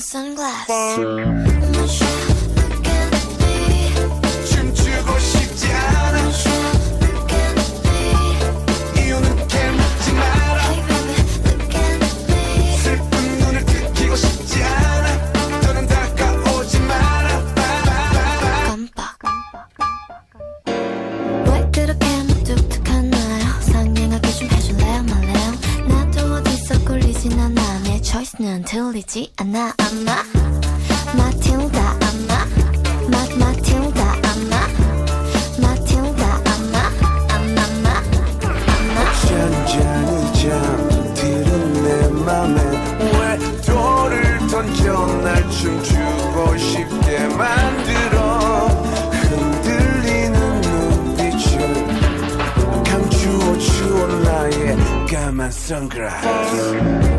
sunglasses. 들리지 않아 아마? 마틸다 아마? 마 마틸다 아마? 마틸다 아마? 아마 마? 아마? 잔잔히 잠들은 내 맘에 왜 돌을 던져 날 춤추고 싶게 만들어? 흔들리는 감추어 나의 까만 선글라스